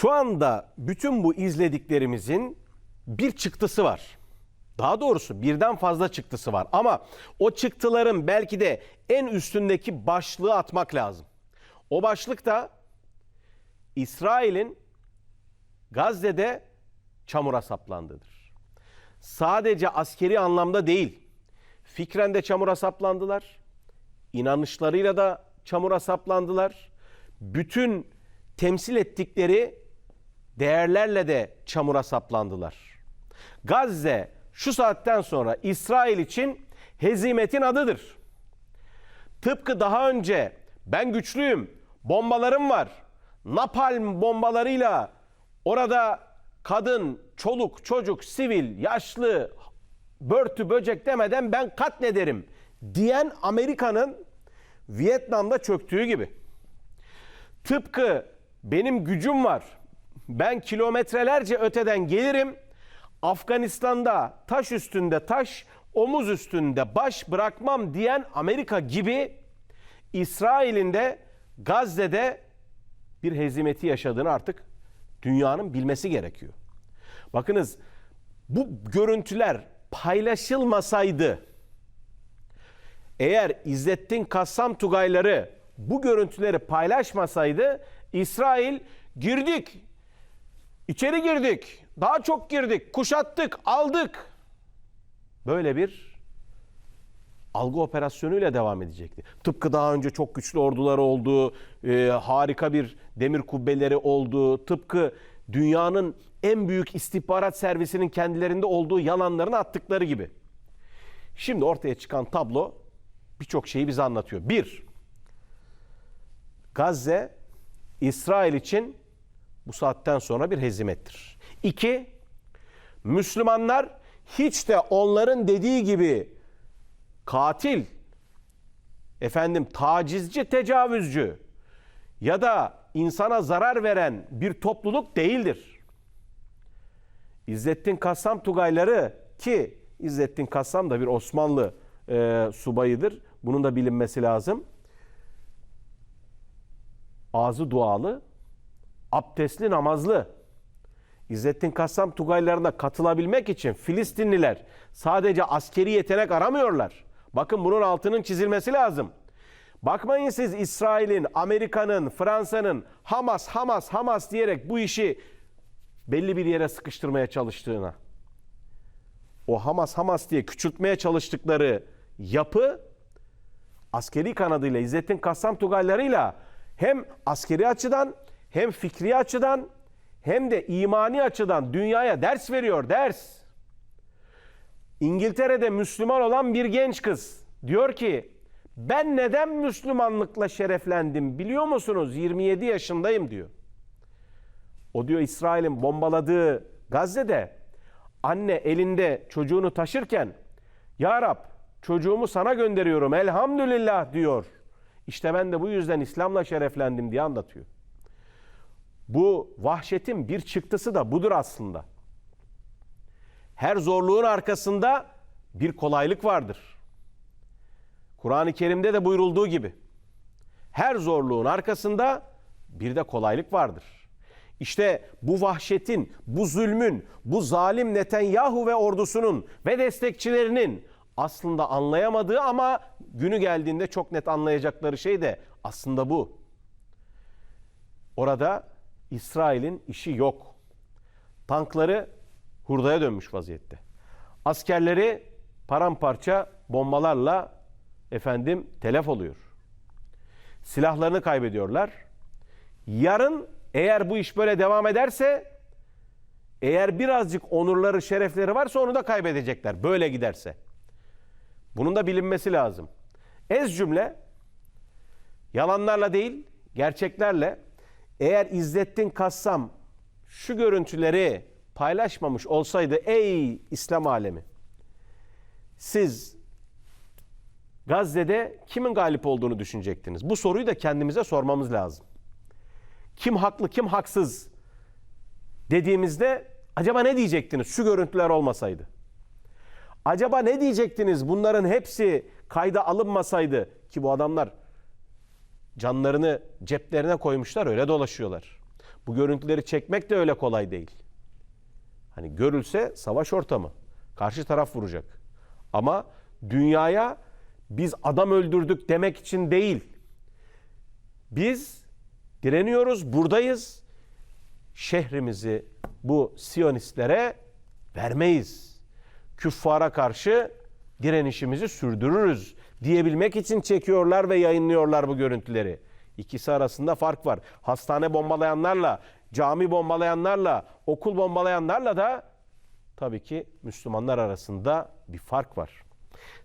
Şu anda bütün bu izlediklerimizin bir çıktısı var. Daha doğrusu birden fazla çıktısı var ama o çıktıların belki de en üstündeki başlığı atmak lazım. O başlık da İsrail'in Gazze'de çamura saplandığıdır. Sadece askeri anlamda değil, fikren de çamura saplandılar, inanışlarıyla da çamura saplandılar. Bütün temsil ettikleri değerlerle de çamura saplandılar. Gazze şu saatten sonra İsrail için hezimetin adıdır. Tıpkı daha önce ben güçlüyüm, bombalarım var, napalm bombalarıyla orada kadın, çoluk, çocuk, sivil, yaşlı, börtü, böcek demeden ben katlederim diyen Amerika'nın Vietnam'da çöktüğü gibi. Tıpkı benim gücüm var, ben kilometrelerce öteden gelirim, Afganistan'da taş üstünde taş, omuz üstünde baş bırakmam diyen Amerika gibi İsrail'in de Gazze'de bir hezimeti yaşadığını artık dünyanın bilmesi gerekiyor. Bakınız bu görüntüler paylaşılmasaydı eğer İzzettin Kassam Tugayları bu görüntüleri paylaşmasaydı İsrail girdik, içeri girdik, daha çok girdik, kuşattık, aldık. Böyle bir algı operasyonuyla devam edecekti. Tıpkı daha önce çok güçlü orduları olduğu, e, harika bir demir kubbeleri olduğu, tıpkı dünyanın en büyük istihbarat servisinin kendilerinde olduğu yalanlarını attıkları gibi. Şimdi ortaya çıkan tablo birçok şeyi bize anlatıyor. Bir, Gazze İsrail için bu saatten sonra bir hezimettir. İki, Müslümanlar hiç de onların dediği gibi katil, efendim tacizci, tecavüzcü ya da insana zarar veren bir topluluk değildir. İzzettin Kassam Tugayları ki İzzettin Kassam da bir Osmanlı e, subayıdır. Bunun da bilinmesi lazım. Ağzı dualı, abdestli, namazlı. İzzettin Kassam Tugaylarına katılabilmek için Filistinliler sadece askeri yetenek aramıyorlar. Bakın bunun altının çizilmesi lazım. Bakmayın siz İsrail'in, Amerika'nın, Fransa'nın Hamas, Hamas, Hamas diyerek bu işi belli bir yere sıkıştırmaya çalıştığına. O Hamas, Hamas diye küçültmeye çalıştıkları yapı askeri kanadıyla İzzettin Kassam Tugaylarıyla hem askeri açıdan hem fikri açıdan hem de imani açıdan dünyaya ders veriyor, ders. İngiltere'de Müslüman olan bir genç kız diyor ki ben neden Müslümanlıkla şereflendim biliyor musunuz? 27 yaşındayım diyor. O diyor İsrail'in bombaladığı Gazze'de anne elinde çocuğunu taşırken Ya Rab çocuğumu sana gönderiyorum elhamdülillah diyor. İşte ben de bu yüzden İslam'la şereflendim diye anlatıyor. Bu vahşetin bir çıktısı da budur aslında. Her zorluğun arkasında bir kolaylık vardır. Kur'an-ı Kerim'de de buyurulduğu gibi. Her zorluğun arkasında bir de kolaylık vardır. İşte bu vahşetin, bu zulmün, bu zalim Netanyahu ve ordusunun ve destekçilerinin aslında anlayamadığı ama günü geldiğinde çok net anlayacakları şey de aslında bu. Orada İsrail'in işi yok. Tankları hurdaya dönmüş vaziyette. Askerleri paramparça bombalarla efendim telef oluyor. Silahlarını kaybediyorlar. Yarın eğer bu iş böyle devam ederse eğer birazcık onurları, şerefleri varsa onu da kaybedecekler. Böyle giderse. Bunun da bilinmesi lazım. Ez cümle yalanlarla değil, gerçeklerle eğer İzzettin Kassam şu görüntüleri paylaşmamış olsaydı ey İslam alemi siz Gazze'de kimin galip olduğunu düşünecektiniz? Bu soruyu da kendimize sormamız lazım. Kim haklı, kim haksız dediğimizde acaba ne diyecektiniz şu görüntüler olmasaydı? Acaba ne diyecektiniz bunların hepsi kayda alınmasaydı ki bu adamlar canlarını ceplerine koymuşlar öyle dolaşıyorlar. Bu görüntüleri çekmek de öyle kolay değil. Hani görülse savaş ortamı. Karşı taraf vuracak. Ama dünyaya biz adam öldürdük demek için değil. Biz direniyoruz, buradayız. Şehrimizi bu Siyonistlere vermeyiz. Küffara karşı direnişimizi sürdürürüz diyebilmek için çekiyorlar ve yayınlıyorlar bu görüntüleri. İkisi arasında fark var. Hastane bombalayanlarla, cami bombalayanlarla, okul bombalayanlarla da tabii ki Müslümanlar arasında bir fark var.